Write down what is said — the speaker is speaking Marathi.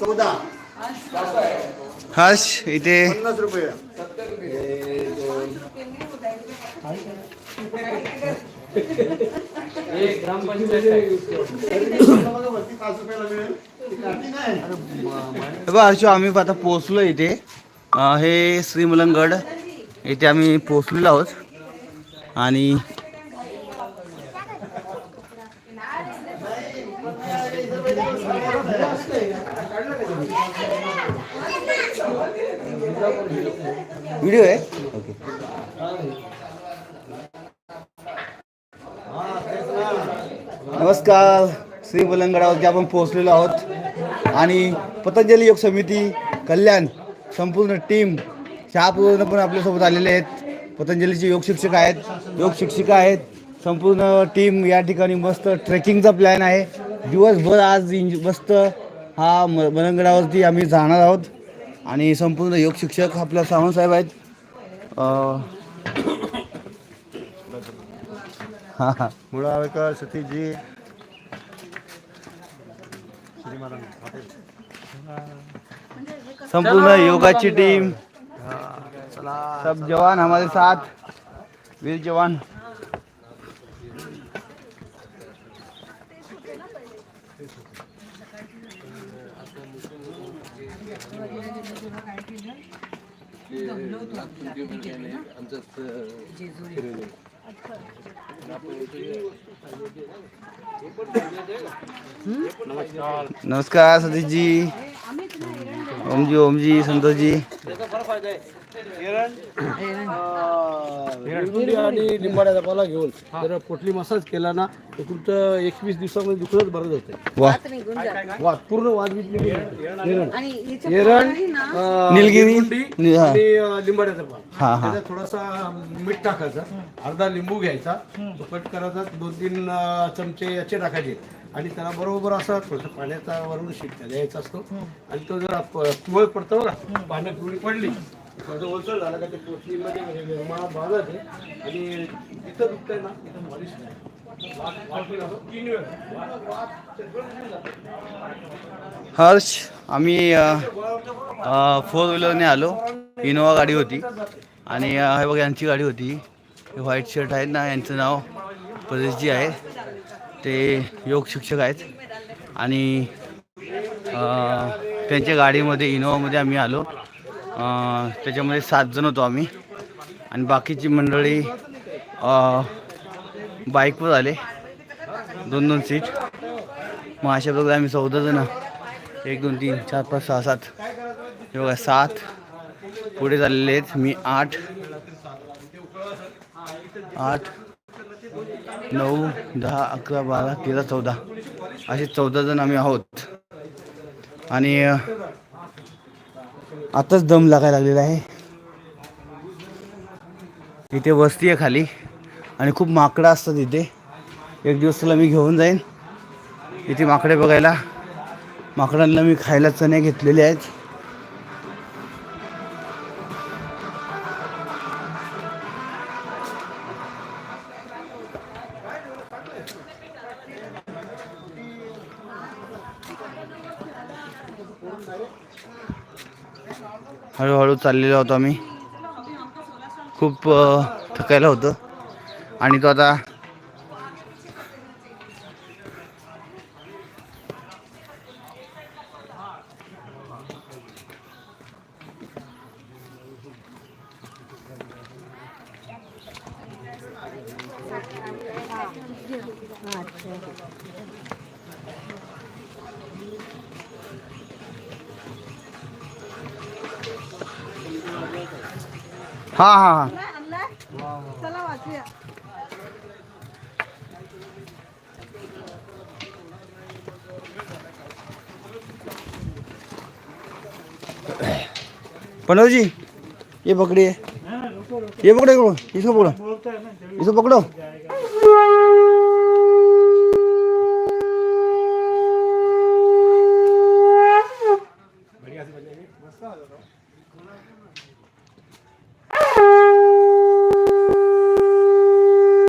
चौदा हर्ष इथे पन्नास रुपये. हर्षू आम्ही आता पोहोचलो इथे. हे श्रीमलंगड इथे आम्ही पोहोचलेलो आहोत. आणि व्हिडिओ आहे. ओके नमस्कार. श्री बलंगडावरती आपण पोहोचलेलो आहोत. आणि पतंजली योग समिती कल्याण संपूर्ण टीम शहापूर्ण पण आपल्यासोबत आलेले आहेत. पतंजलीचे योग शिक्षक आहेत. योग शिक्षिका आहेत. संपूर्ण टीम या ठिकाणी मस्त ट्रेकिंगचा प्लॅन आहे. दिवसभर आज इंज मस्त हा म आम्ही जाणार आहोत. आणि संपूर्ण योग शिक्षक आपल्या सावंत साहेब आहेत. हां हां. मुळावेकर सतीशजी. संपूर्ण योगाची टीम सब जवान हमारे साथ। वीर जवान। नमस्कार सतीश जी। ओम जी ओम जी संतोष जी। आणि लिंबाड्याचा पाला घेऊन जर पोटली मसाज केला ना तर तुमचं एकवीस दिवसामध्ये दुखणंच बरं होतं वाद पूर्ण वाद आणि एरण पोरांनी ना अं, निलगिरी? रेलगुंडी नि- हा. आणि अं, लिंबाड्याचा पाला हा त्याच्यात थोडासा मीठ टाकायचं अर्धा लिंबू घ्यायचा तो कट करायचा दोन तीन अं, चमचे याचे टाकायचे. आणि त्याला बरोबर असा थोडंसं पाण्याचा वरून शिट्ट्या द्यायचा असतो. आणि तो जर कुवळ पडतो ना पाण्यात पिवळी पडली थोडं ओलसळ झालं का ते पोटलीमध्ये म्हणजे निर्माण आहे आणि इथं दुखतंय ना इथं मॉलिश नाही. हर्ष आम्ही फोर व्हीलरने आलो. इनोवा गाडी होती. आणि हे बघा यांची गाडी होती. हे व्हाईट शर्ट आहेत ना यांचं नाव परेशजी आहे. ते योग शिक्षक आहेत. आणि त्यांच्या गाडीमध्ये इनोवामध्ये आम्ही आलो. त्याच्यामध्ये सात जण होतो आम्ही. आणि बाकीची मंडळी बाईकवर आले. दोन दोन सीट. मग अशा प्रकारे आम्ही चौदा जण. एक दोन तीन चार पाच सहा सात. हे बघा सात. पुढे झालेले आहेत. मी आठ. आठ नऊ दहा अकरा बारा तेरा चौदा. असे चौदा जण आम्ही आहोत. आणि आताच दम लागायला लागलेला आहे. इथे वस्ती आहे खाली आणि खूप माकडं असतात इथे. एक दिवस तुला मी घेऊन जाईन. इथे माकडे बघायला. माकडांना मी खायला चणे घेतलेले आहेत. हळूहळू चाललेलो होतो आम्ही. खूप थकायला होतं. आणि तो आता हा हा हा. चला वाचूया पनोज जी ये. पकड़िए ये पकड़े इसको पकड़ो. इसको पकड़ो.